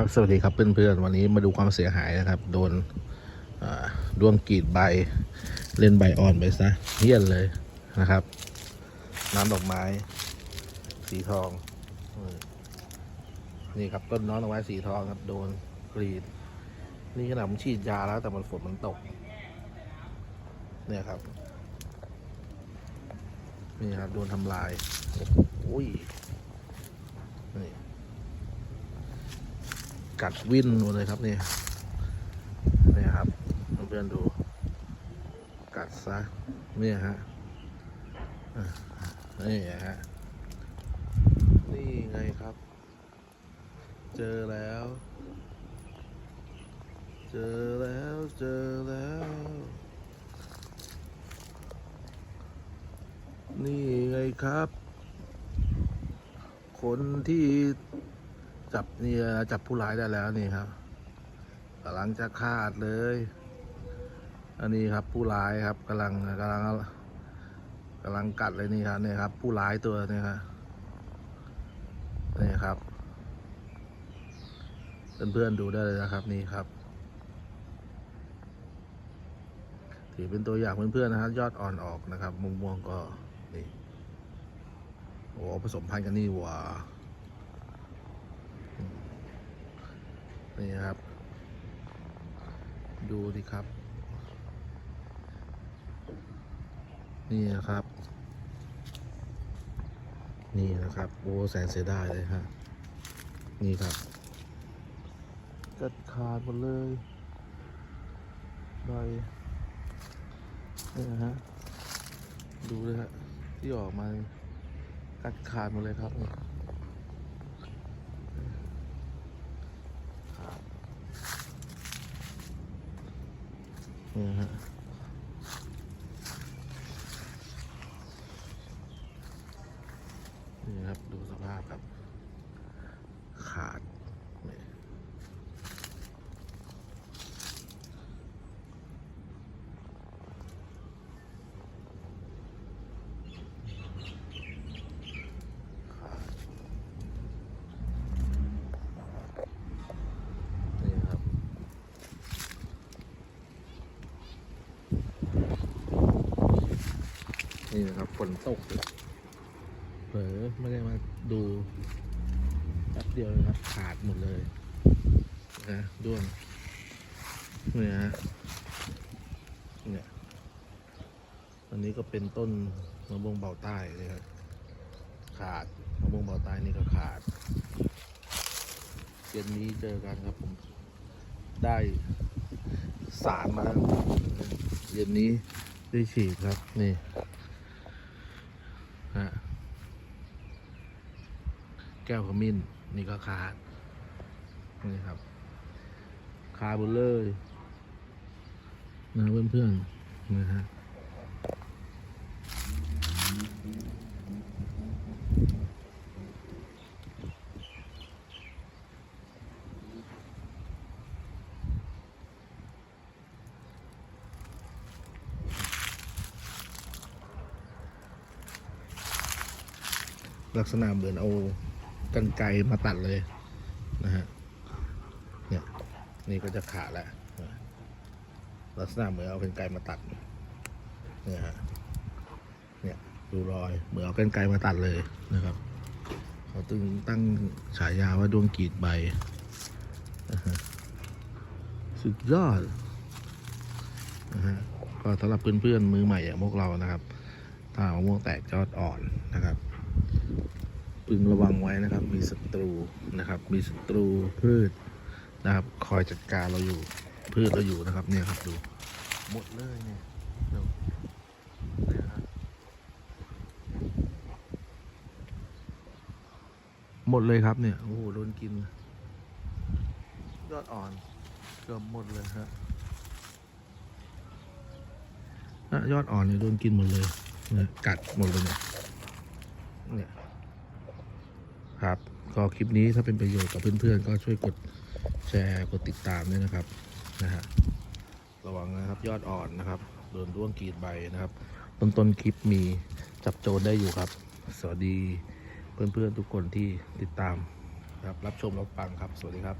ครับสวัสดีครับเพื่อนๆวันนี้มาดูความเสียหายนะครับ โดนอ่วงกรีดใบ เล่นใบอ่อนไปซะเฮี้ยนเลยนะครับ น้ำดอกไม้ สีทอง นี่ครับต้นน้องดอกไม้สีทองครับ โดนกรีด นี่ขนาดผมฉีดยาแล้ว แต่มันฝนมันตก เนี่ยครับ นี่ครับ โดนทำลาย โอ้ยนี่ กัดวิ่นหมดเลยครับนี่นี่ครับเพื่อนดู กัดซะเนี่ยฮะนี่ฮะนี่ไงครับ เจอแล้ว เจอแล้วเจอแล้ว นี่ไงครับ คนที่ จับนี่จับผู้ร้ายได้แล้วนี่ครับกำลังจะคาดเลย อันนี้ครับผู้ร้ายครับกำลังกำลังกำลังกัดเลยนี่ครับนี่ครับ ผู้ร้ายตัวนี้ครับนี่ครับเพื่อนๆดูได้เลยนะครับนี่ครับถือเป็นตัวอย่างเพื่อนๆนะครับ ยอดอ่อนออกนะครับมุมม่วงๆก็นี่โอ้ผสมพันธุ์กันนี่ว่า นี่ครับ ดูดิครับ นี่นะครับ นี่นะครับ โอ้แสนเสียดายเลยฮะ นี่ครับ กัดขาดหมดเลยใบนี่นะฮะ ดูเลยฮะ ที่ออกมากัดขาดหมดเลยครับนี่ครับ นี่ฮะนี่ครับ ดูสภาพครับ ขาดนี่ขาดนี่ครับ นี่นะครับฝนตกเผลอไม่ได้มาดูแป๊บเดียวนะครับ ขาดหมดเลยนะด้วงเนี่ยฮะเนี่ยอันนี้ก็เป็นต้นมะม่วงเบาใต้เลยครับขาดมะม่วงเบาใต้นี่ก็ขาดเย็นนี้เจอกันครับผมได้สารมาเย็นนี้ได้ฉีดครับนี่ แก้วขมิ้น นี่ก็คาดนี่ครับ คาบุลเลยนะเพื่อนๆนะฮะ ลักษณะเหมือนเอากันไกมาตัดเลยนะฮะเนี่ยนี่ก็จะขาดแล้วนะลักษณะเหมือนเอากันไกมาตัดเนี่ยฮะเนี่ยดูรอยเหมือนเอากันไกมาตัดเลยนะครับเขาตึงตั้งฉายาว่าดวงกีดใบสุดยอดนะฮะก็สำหรับเพื่อนๆมือใหม่อย่างพวกเรานะครับถ้ามะม่วงแตกยอดอ่อนนะครับ พึงระวังไว้นะครับ มีศัตรูนะครับ มีศัตรูพืชนะครับ คอยจัดการเราอยู่พืชเราอยู่นะครับ เนี่ยครับดูหมดเลยเนี่ยดูนะครับหมดเลยครับเนี่ยโอ้โหโดนกินยอดอ่อนเกือบหมดเลยฮะอะยอดอ่อนเนี่ยโดนกินหมดเลยเนี่ยกัดหมดเลยเนี่ยเนี่ย ครับ ก็คลิปนี้ถ้าเป็นประโยชน์กับเพื่อนๆ ก็ช่วยกดแชร์กดติดตามด้วยนะครับนะฮะระวังนะครับยอดอ่อนนะครับโดนร่วงกรีดใบนะครับ ต้นต้นคลิปมีจับโจรได้อยู่ครับ สวัสดีเพื่อนๆทุกคนที่ติดตามครับรับชมรับฟังครับ สวัสดีครับ